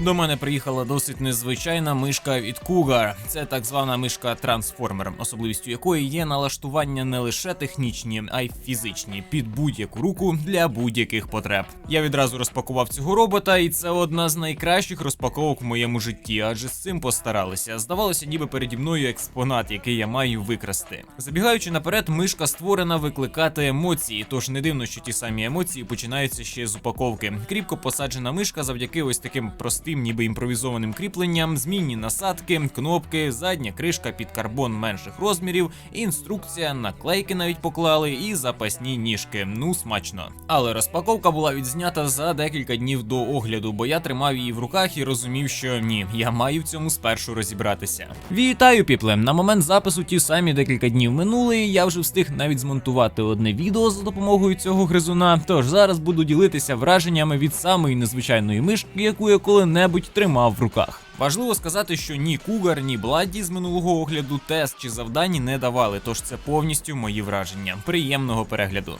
До мене приїхала досить незвичайна мишка від Cougar. Це так звана мишка трансформер, особливістю якої є налаштування не лише технічні, а й фізичні під будь-яку руку для будь-яких потреб. Я відразу розпакував цього робота, і це одна з найкращих розпаковок в моєму житті, адже з цим постаралися. Здавалося, ніби переді мною експонат, який я маю викрасти. Забігаючи наперед, мишка створена викликати емоції, тож не дивно, що ті самі емоції починаються ще з упаковки. Кріпко посаджена мишка завдяки ось таким простим, ніби імпровізованим кріпленням, змінні насадки, кнопки, задня кришка під карбон менших розмірів, інструкція, наклейки навіть поклали і запасні ніжки. Ну смачно. Але розпаковка була відзнята за декілька днів до огляду, бо я тримав її в руках і розумів, що ні, я маю в цьому спершу розібратися. Вітаю, піпле! На момент запису ті самі декілька днів минули. і Я вже встиг навіть змонтувати одне відео за допомогою цього гризуна. Тож зараз буду ділитися враженнями від самої незвичайної мишки, яку я коли-небудь тримав в руках. Важливо сказати, що ні Кугар, ні Бладді з минулого огляду тест чи завдань не давали, тож це повністю мої враження. Приємного перегляду.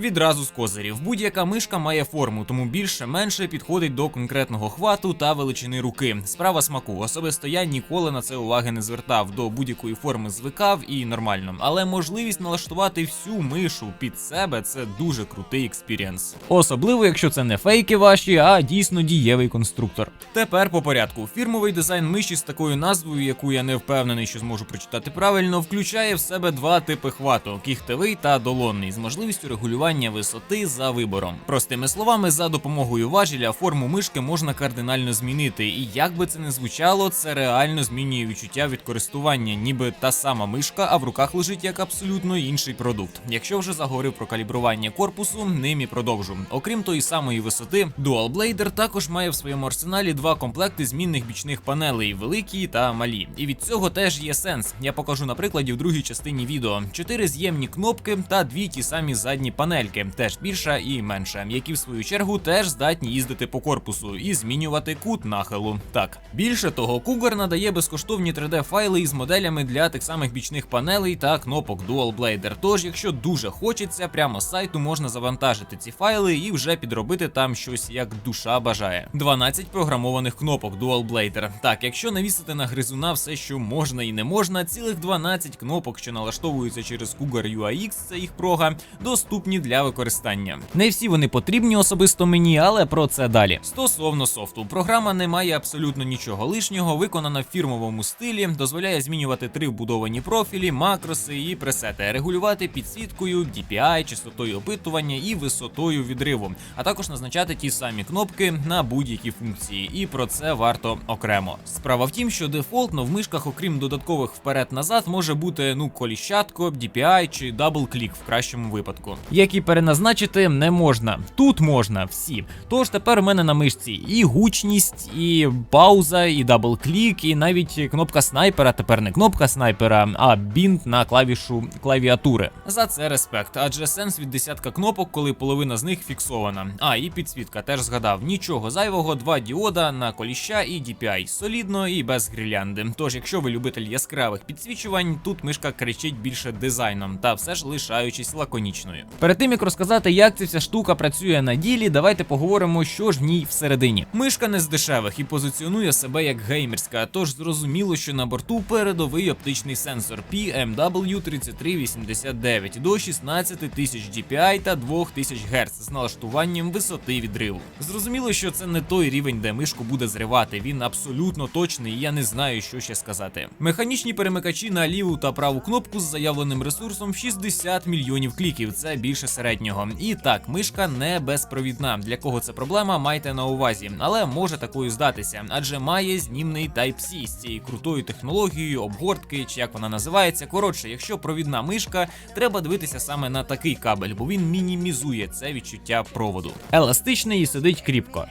Відразу з козирів. Будь-яка мишка має форму, тому більше-менше підходить до конкретного хвату та величини руки. Справа смаку. Особисто я ніколи на це уваги не звертав. До будь-якої форми звикав і нормально. Але можливість налаштувати всю мишу під себе це дуже крутий експірієнс. Особливо, якщо це не фейки ваші, а дійсно дієвий конструктор. Тепер по порядку. Фірмовий дизайн миші з такою назвою, яку я не впевнений, що зможу прочитати правильно, включає в себе два типи хвату: кіхтевий та долонний, з можливістю регулювання висоти за вибором. Простими словами, за допомогою важеля форму мишки можна кардинально змінити, і як би це не звучало, це реально змінює відчуття від користування, ніби та сама мишка, а в руках лежить як абсолютно інший продукт. Якщо вже заговорив про калібрування корпусу, ним і продовжу. Окрім тої самої висоти, Dual Blader також має в своєму арсеналі два комплекти змінних бічних панелей великі та малі. І від цього теж є сенс. Я покажу на прикладі в другій частині відео. Чотири з'ємні кнопки та дві ті самі задні панельки, теж більша і менша, які в свою чергу теж здатні їздити по корпусу і змінювати кут нахилу. Так більше того, Cougar надає безкоштовні 3D-файли із моделями для тих самих бічних панелей та кнопок Dual Blader. Тож, якщо дуже хочеться, прямо з сайту можна завантажити ці файли і вже підробити там щось як душа бажає. 12 програмованих кнопок Dual Blader. Так, якщо навісити на гризуна все, що можна і не можна, цілих 12 кнопок, що налаштовуються через Cougar UAX, це їх прога, доступні для використання. Не всі вони потрібні особисто мені, але про це далі. Стосовно софту, програма не має абсолютно нічого лишнього, виконана в фірмовому стилі, дозволяє змінювати три вбудовані профілі, макроси і пресети, регулювати підсвіткою, DPI, частотою опитування і висотою відриву, а також назначати ті самі кнопки на будь-які функції. І про це варто окремо. Справа в тім, що дефолтно в мишках, окрім додаткових вперед-назад, може бути ну коліщатко, DPI чи дабл-клік в кращому випадку, які переназначити не можна. Тут можна всі. Тож тепер у мене на мишці і гучність, і пауза, і дабл-клік, і навіть кнопка снайпера. Тепер не кнопка снайпера, а бінт на клавішу клавіатури. За це респект, адже сенс від десятка кнопок, коли половина з них фіксована. А і підсвітка теж згадав. Нічого зайвого, два діода на коліща і DPI. Солідно і без гірлянди. Тож, якщо ви любитель яскравих підсвічувань, тут мишка кричить більше дизайном, та все ж лишаючись лаконічною. Перед тим як розказати, як ця вся штука працює на ділі, давайте поговоримо, що ж в ній всередині. Мишка не з дешевих і позиціонує себе як геймерська, тож зрозуміло, що на борту передовий оптичний сенсор PMW3389 до 16 тисяч DPI та 2000 Гц з налаштуванням висоти відриву. Зрозуміло, що це не той рівень, де мишку буде зривати. Він абсолютно точний, і я не знаю, що ще сказати. Механічні перемикачі на ліву та праву кнопку з заявленим ресурсом 60 мільйонів кліків. Це більше середнього. І так, мишка не безпровідна. Для кого це проблема, майте на увазі, але може такою здатися, адже має знімний Type-C з цією крутою технологією, обгортки, чи як вона називається. Коротше, якщо провідна мишка, треба дивитися саме на такий кабель, бо він мінімізує це відчуття проводу. Еластичний і сидить кріпко.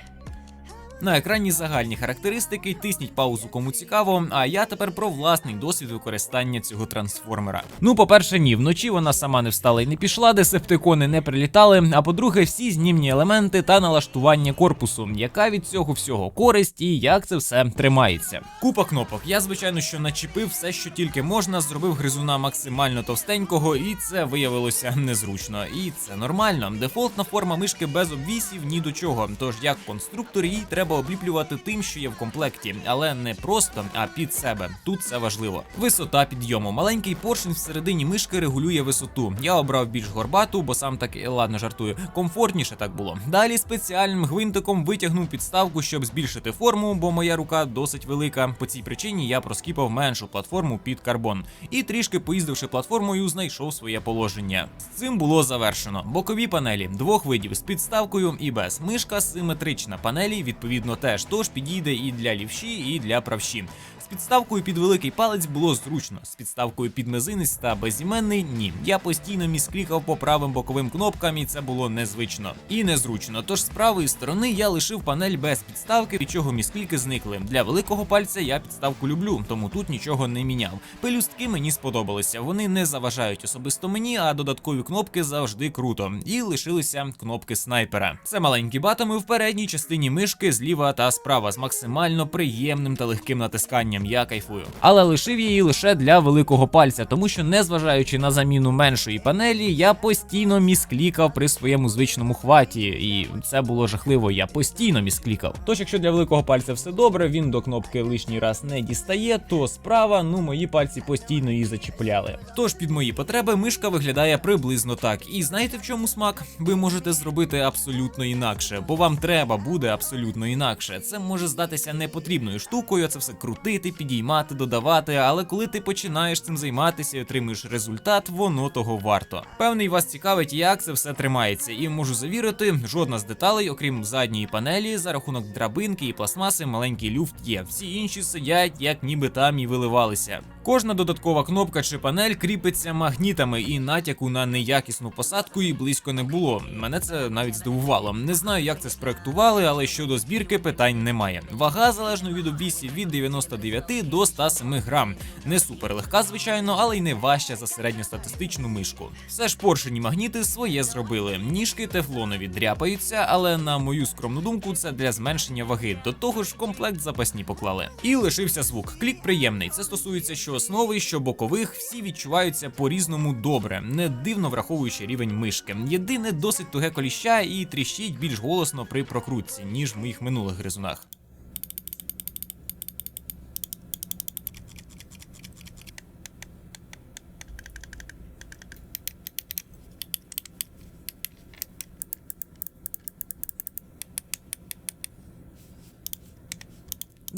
На екрані загальні характеристики, тисніть паузу, кому цікаво. А я тепер про власний досвід використання цього трансформера. Ну, по-перше, ні, вночі вона сама не встала і не пішла, десептикони не прилітали. А по-друге, всі знімні елементи та налаштування корпусу, яка від цього всього користь і як це все тримається. Купа кнопок. Я звичайно що начепив все, що тільки можна, зробив гризуна максимально товстенького, і це виявилося незручно. І це нормально. Дефолтна форма мишки без обвісів ні до чого. Тож як конструктор її треба обліплювати тим, що є в комплекті, але не просто, а під себе. Тут це важливо. Висота підйому. Маленький поршень всередині мишки регулює висоту. Я обрав більш горбату, бо сам таки ладно жартую. Комфортніше так було. Далі спеціальним гвинтиком витягнув підставку, щоб збільшити форму, бо моя рука досить велика. По цій причині я проскіпав меншу платформу під карбон. І трішки поїздивши платформою, знайшов своє положення. З цим було завершено. Бокові панелі двох видів з підставкою і без. Мишка симетрична. Панелі відповідно теж, тож підійде і для лівші, і для правші. Підставкою під великий палець було зручно, з підставкою під мизинець та безіменний ні. Я постійно місклікав по правим боковим кнопкам, і це було незвично і незручно. Тож з правої сторони я лишив панель без підставки, від чого міскліки зникли. Для великого пальця я підставку люблю, тому тут нічого не міняв. Пелюстки мені сподобалися. Вони не заважають особисто мені, а додаткові кнопки завжди круто. І лишилися кнопки снайпера. Це маленькі батами в передній частині мишки зліва та справа з максимально приємним та легким натисканням. Я кайфую. Але лишив її лише для великого пальця, тому що, незважаючи на заміну меншої панелі, я постійно місклікав при своєму звичному хваті, і це було жахливо. Я постійно місклікав. Тож, якщо для великого пальця все добре, він до кнопки лишній раз не дістає, то справа, ну мої пальці постійно її зачіпляли. Тож під мої потреби мишка виглядає приблизно так. І знаєте в чому смак? Ви можете зробити абсолютно інакше, бо вам треба буде абсолютно інакше. Це може здатися непотрібною штукою, це все крутити, підіймати, додавати. Але коли ти починаєш цим займатися і отримуєш результат, воно того варто. Певний вас цікавить, як це все тримається, і можу завірити, жодна з деталей, окрім задньої панелі, за рахунок драбинки і пластмаси, маленький люфт є. Всі інші сидять, як ніби там і виливалися. Кожна додаткова кнопка чи панель кріпиться магнітами, і натяку на неякісну посадку і близько не було. Мене це навіть здивувало. Не знаю, як це спроектували, але щодо збірки питань немає. Вага залежно від обвісів від 99 до 107 грам. Не супер легка, звичайно, але й не важча за середньостатистичну мишку. Все ж поршені магніти своє зробили. Ніжки тефлонові дряпаються, але на мою скромну думку, це для зменшення ваги. До того ж, в комплект запасні поклали. І лишився звук. Клік приємний. Це стосується що основи, що бокових, всі відчуваються по-різному добре, не дивно враховуючи рівень мишки. Єдине досить туге коліща і тріщить більш голосно при прокрутці, ніж в моїх минулих гризунах.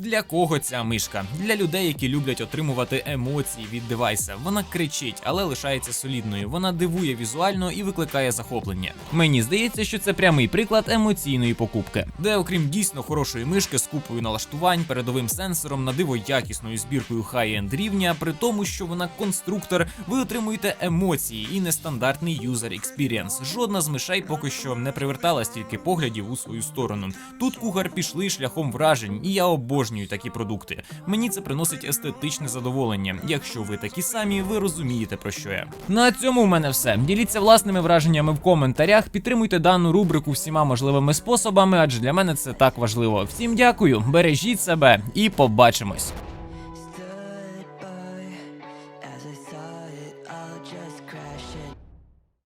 Для кого ця мишка? Для людей, які люблять отримувати емоції від девайса. Вона кричить, але лишається солідною. Вона дивує візуально і викликає захоплення. Мені здається, що це прямий приклад емоційної покупки, де, окрім дійсно хорошої мишки з купою налаштувань, передовим сенсором, на диво якісною збіркою хай-енд рівня, при тому, що вона конструктор, ви отримуєте емоції і нестандартний юзер експірієнс. Жодна з мишей поки що не привертала стільки поглядів у свою сторону. Тут кугар пішли шляхом вражень, і я обожнюю такі продукти. Мені це приносить естетичне задоволення. Якщо ви такі самі, ви розумієте про що я. На цьому в мене все. Діліться власними враженнями в коментарях. Підтримуйте дану рубрику всіма можливими способами, адже для мене це так важливо. Всім дякую, бережіть себе і побачимось.